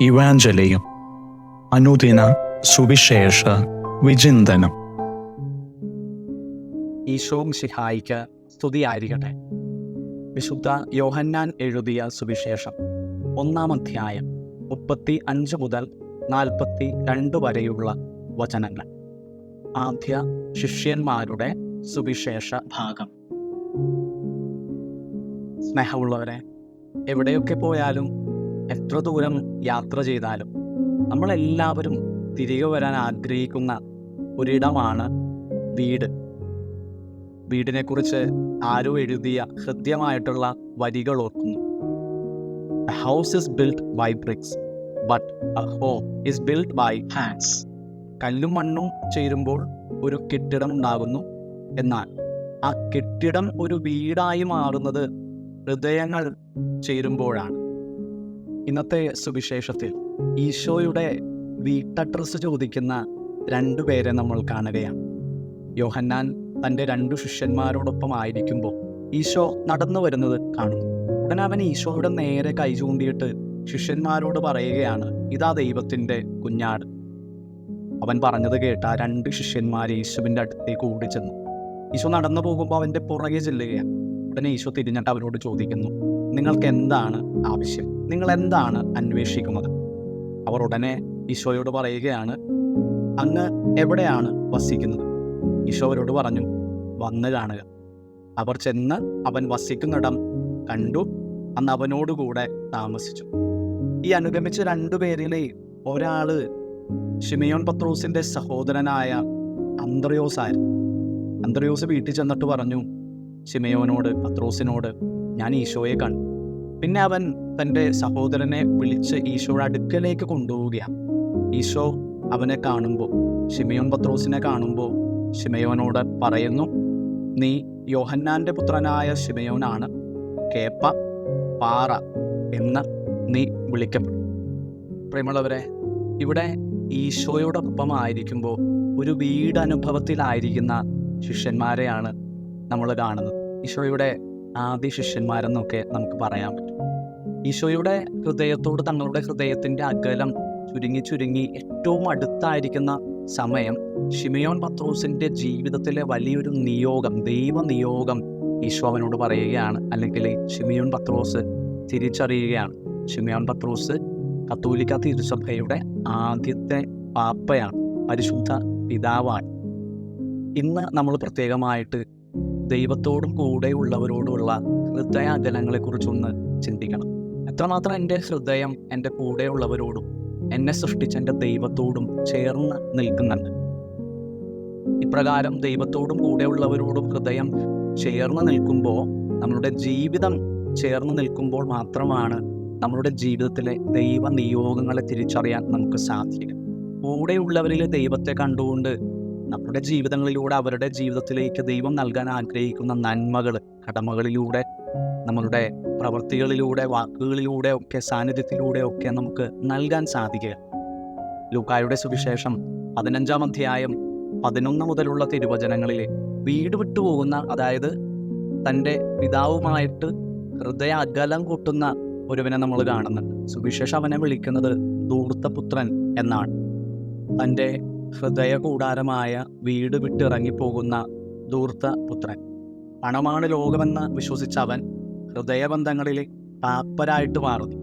ഇവാഞ്ചലിയും അനുദിന സുവിശേഷ വിചിന്തനം. ഈശോം ശിഹായിക്ക് സ്തുതിയായിരിക്കട്ടെ. വിശുദ്ധ യോഹന്നാൻ എഴുതിയ സുവിശേഷം ഒന്നാം അധ്യായം മുപ്പത്തി അഞ്ച് മുതൽ നാൽപ്പത്തി രണ്ട് വരെയുള്ള വചനങ്ങൾ. ആദ്യ ശിഷ്യന്മാരുടെ സുവിശേഷ ഭാഗം. സ്നേഹമുള്ളവരെ എവിടെയൊക്കെ പോയാലും എത്ര ദൂരം യാത്ര ചെയ്താലും നമ്മളെല്ലാവരും തിരികെ വരാൻ ആഗ്രഹിക്കുന്ന ഒരിടമാണ് വീട്. വീടിനെക്കുറിച്ച് ആരോ എഴുതിയ ഹൃദ്യമായിട്ടുള്ള വരികൾ ഓർക്കുന്നു. House is build by bricks but home is build by hands കല്ലും മണ്ണും ചേരുമ്പോൾ ഒരു കെട്ടിടം ഉണ്ടാകുന്നു. എന്നാൽ ആ കെട്ടിടം ഒരു വീടായി മാറുന്നത് ഹൃദയങ്ങൾ ചേരുമ്പോഴാണ്. ഇന്നത്തെ സുവിശേഷത്തിൽ ഈശോയുടെ വീട്ടഡ്രസ് ചോദിക്കുന്ന രണ്ടു പേരെ നമ്മൾ കാണുകയാണ്. യോഹന്നാൻ തന്റെ രണ്ടു ശിഷ്യന്മാരോടൊപ്പം ആയിരിക്കുമ്പോൾ ഈശോ നടന്നു വരുന്നത് കാണുന്നു. ഉടനെ അവൻ ഈശോയുടെ നേരെ കൈ ചൂണ്ടിയിട്ട് ശിഷ്യന്മാരോട് പറയുകയാണ് ഇതാ ദൈവത്തിന്റെ കുഞ്ഞാട്. അവൻ പറഞ്ഞത് കേട്ട രണ്ട് ശിഷ്യന്മാർ യേശുവിന്റെ അടുത്തേക്ക് ഓടി ചെന്നു ഈശോ നടന്നു പോകുമ്പോൾ അവന്റെ പുറകെ ചെല്ലുകയാണ്. ഉടനെ ഈശോ തിരിഞ്ഞിട്ട് അവരോട് ചോദിക്കുന്നു നിങ്ങൾക്ക് എന്താണ് ആവശ്യം? നിങ്ങൾ എന്താണ് അന്വേഷിക്കുന്നത്? അവർ ഉടനെ ഈശോയോട് പറയുകയാണ് അങ്ങ് എവിടെയാണ് വസിക്കുന്നത്? ഈശോ അവരോട് പറഞ്ഞു വന്ന് കാണുക. അവർ ചെന്ന് അവൻ വസിക്കുന്നിടം കണ്ടു അന്ന് അവനോടുകൂടെ താമസിച്ചു. ഈ അനുഗമിച്ച രണ്ടുപേരിലെ ഒരാൾ ഷിമയോൻ പത്രോസിന്റെ സഹോദരനായ അന്ത്രയോസ് ആയിരുന്നു. അന്ത്രയോസ് വീട്ടിൽ ചെന്നിട്ട് പറഞ്ഞു ഷിമയോനോട് പത്രോസിനോട് ഞാൻ ഈശോയെ കണ്ടു. പിന്നെ അവൻ തന്റെ സഹോദരനെ വിളിച്ച് ഈശോയുടെ അടുക്കലേക്ക് കൊണ്ടുപോവുകയാണ്. ഈശോ അവനെ കാണുമ്പോൾ ഷിമയോൻ പത്രോസിനെ കാണുമ്പോൾ ഷിമയോനോട് പറയുന്നു നീ യോഹന്നാന്റെ പുത്രനായ ഷിമയോനാണ് കേപ്പ പാറ എന്ന് നീ വിളിക്കപ്പെടും. പ്രിയമുള്ളവരെ ഇവിടെ ഈശോയോടൊപ്പം ആയിരിക്കുമ്പോൾ ഒരു വീട് അനുഭവത്തിലായിരിക്കുന്ന ശിഷ്യന്മാരെയാണ് നമ്മൾ കാണുന്നത്. ഈശോയുടെ ആദ്യ ശിഷ്യന്മാരെന്നൊക്കെ നമുക്ക് പറയാൻ പറ്റും. ഈശോയുടെ ഹൃദയത്തോട് തങ്ങളുടെ ഹൃദയത്തിന്റെ അകലം ചുരുങ്ങി ചുരുങ്ങി ഏറ്റവും അടുത്തായിരിക്കുന്ന സമയം ഷിമയോൻ പത്രോസിന്റെ ജീവിതത്തിലെ വലിയൊരു നിയോഗം ദൈവ നിയോഗം ഈശോ അവനോട് പറയുകയാണ്. അല്ലെങ്കിൽ ഷിമയോൻ പത്രോസ് തിരിച്ചറിയുകയാണ്. ഷിമയോൻ പത്രോസ് കത്തോലിക്ക തിരുസഭയുടെ ആദ്യത്തെ പാപ്പയാണ് പരിശുദ്ധ പിതാവാണ്. ഇന്ന് നമ്മൾ പ്രത്യേകമായിട്ട് ദൈവത്തോടും കൂടെയുള്ളവരോടുള്ള ഹൃദയ അകലങ്ങളെക്കുറിച്ചൊന്ന് ചിന്തിക്കണം. എത്രമാത്രം എന്റെ ഹൃദയം എന്റെ കൂടെയുള്ളവരോടും എന്നെ സൃഷ്ടിച്ച എന്റെ ദൈവത്തോടും ചേർന്ന് നിൽക്കുന്നുണ്ട്. ഇപ്രകാരം ദൈവത്തോടും കൂടെയുള്ളവരോടും ഹൃദയം ചേർന്ന് നിൽക്കുമ്പോൾ നമ്മളുടെ ജീവിതം ചേർന്ന് നിൽക്കുമ്പോൾ മാത്രമാണ് നമ്മളുടെ ജീവിതത്തിലെ ദൈവ നിയോഗങ്ങളെ തിരിച്ചറിയാൻ നമുക്ക് സാധിക്കുക. കൂടെയുള്ളവരിൽ ദൈവത്തെ കണ്ടുകൊണ്ട് നമ്മുടെ ജീവിതങ്ങളിലൂടെ അവരുടെ ജീവിതത്തിലേക്ക് ദൈവം നൽകാൻ ആഗ്രഹിക്കുന്ന നന്മകൾ കടമകളിലൂടെ നമ്മളുടെ പ്രവൃത്തികളിലൂടെ വാക്കുകളിലൂടെ ഒക്കെ സാന്നിധ്യത്തിലൂടെ ഒക്കെ നമുക്ക് നൽകാൻ സാധിക്കുക. ലൂക്കായുടെ സുവിശേഷം പതിനഞ്ചാം അധ്യായം പതിനൊന്ന് മുതലുള്ള തിരുവചനങ്ങളിൽ വീട് വിട്ടുപോകുന്ന അതായത് തന്റെ പിതാവുമായിട്ട് ഹൃദയ അകലം കൂട്ടുന്ന ഒരുവനെ നമ്മൾ കാണുന്നുണ്ട്. സുവിശേഷം അവനെ വിളിക്കുന്നത് ധൂർത്തപുത്രൻ എന്നാണ്. തന്റെ ഹൃദയ കൂടാരമായ വീട് വിട്ടിറങ്ങിപ്പോകുന്ന ധൂർത്ത പുത്രൻ. പണമാണ് ലോകമെന്ന് വിശ്വസിച്ച അവൻ ഹൃദയബന്ധങ്ങളിലെ പാപ്പരായിട്ട് മാറുന്നു.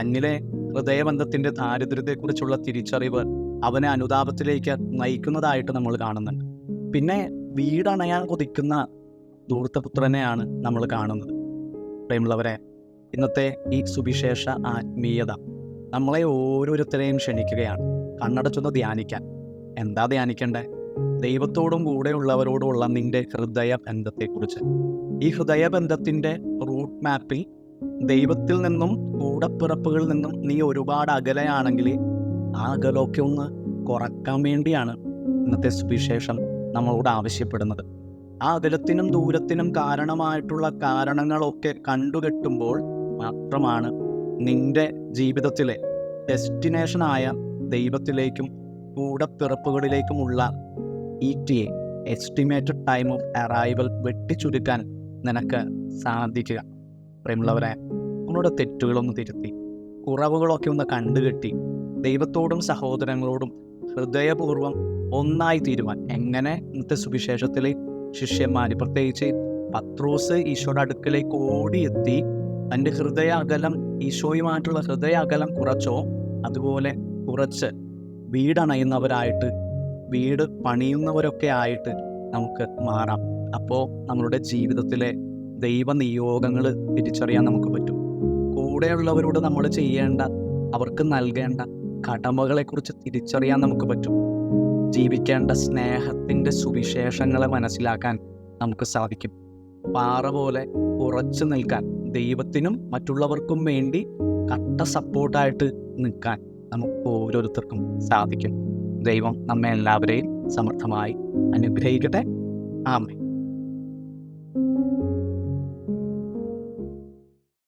തന്നിലെ ഹൃദയബന്ധത്തിന്റെ ദാരിദ്ര്യത്തെക്കുറിച്ചുള്ള തിരിച്ചറിവ് അവനെ അനുതാപത്തിലേക്ക് നയിക്കുന്നതായിട്ട് നമ്മൾ കാണുന്നുണ്ട്. പിന്നെ വീടണയാൻ കൊതിക്കുന്ന ധൂർത്തപുത്രനെയാണ് നമ്മൾ കാണുന്നത്. പ്രേമുള്ളവരെ ഇന്നത്തെ ഈ സുവിശേഷ ആത്മീയത നമ്മളെ ഓരോരുത്തരെയും ക്ഷണിക്കുകയാണ്. കണ്ണടച്ചൊന്ന് ധ്യാനിക്കാൻ. എന്താ ധ്യാനിക്കണ്ടേ? ദൈവത്തോടും കൂടെയുള്ളവരോടുമുള്ള നിന്റെ ഹൃദയ ബന്ധത്തെക്കുറിച്ച് ഈ ഹൃദയബന്ധത്തിന്റെ റൂട്ട് മാപ്പിൽ ദൈവത്തിൽ നിന്നും കൂടപ്പിറപ്പുകളിൽ നിന്നും നീ ഒരുപാട് അകലെയാണെങ്കിൽ ആ അകലമൊക്കെ ഒന്ന് കുറയ്ക്കാൻ വേണ്ടിയാണ് ഇന്നത്തെ സുവിശേഷം നമ്മളോട് ആവശ്യപ്പെടുന്നത്. ആ അകലത്തിനും ദൂരത്തിനും കാരണമായിട്ടുള്ള കാരണങ്ങളൊക്കെ കണ്ടുകെട്ടുമ്പോൾ മാത്രമാണ് നിന്റെ ജീവിതത്തിലെ ഡെസ്റ്റിനേഷനായ ദൈവത്തിലേക്കും കൂടപ്പിറപ്പുകളിലേക്കുമുള്ള E T A estimated time of arrival വെട്ടിച്ചുരുക്കാൻ നിനക്ക് സാധിക്കുക. പ്രേമുള്ളവരെ നമ്മളുടെ തെറ്റുകളൊന്ന് തിരുത്തി കുറവുകളൊക്കെ ഒന്ന് കണ്ടുകെട്ടി ദൈവത്തോടും സഹോദരങ്ങളോടും ഹൃദയപൂർവം ഒന്നായി തീരുവാൻ എങ്ങനെ ഇന്നത്തെ സുവിശേഷത്തിലെ ശിഷ്യന്മാർ പ്രത്യേകിച്ച് പത്രോസ് ഈശോയുടെ അടുക്കലേക്ക് ഓടിയെത്തി തന്റെ ഹൃദയ അകലം ഈശോയുമായിട്ടുള്ള ഹൃദയ അകലം കുറച്ചോ അതുപോലെ കുറച്ച് വീടണയുന്നവരായിട്ട് വീട് പണിയുന്നവരൊക്കെ ആയിട്ട് നമുക്ക് മാറാം. അപ്പോൾ നമ്മളുടെ ജീവിതത്തിലെ ദൈവ നിയോഗങ്ങൾ തിരിച്ചറിയാൻ നമുക്ക് പറ്റും. കൂടെയുള്ളവരോട് നമ്മൾ ചെയ്യേണ്ട അവർക്ക് നൽകേണ്ട കടമകളെക്കുറിച്ച് തിരിച്ചറിയാൻ നമുക്ക് പറ്റും. ജീവിക്കേണ്ട സ്നേഹത്തിന്റെ സുവിശേഷങ്ങളെ മനസ്സിലാക്കാൻ നമുക്ക് സാധിക്കും. പാറ പോലെ ഉറച്ചു നിൽക്കാൻ ദൈവത്തിനും മറ്റുള്ളവർക്കും വേണ്ടി കട്ട സപ്പോർട്ടായിട്ട് നിൽക്കാൻ. നമുക്ക് ഓരോരുത്തർക്കും സാധിക്കും. ദൈവം നമ്മെ എല്ലാവരെയും സമർത്ഥമായി അനുഗ്രഹിക്കട്ടെ. ആമേ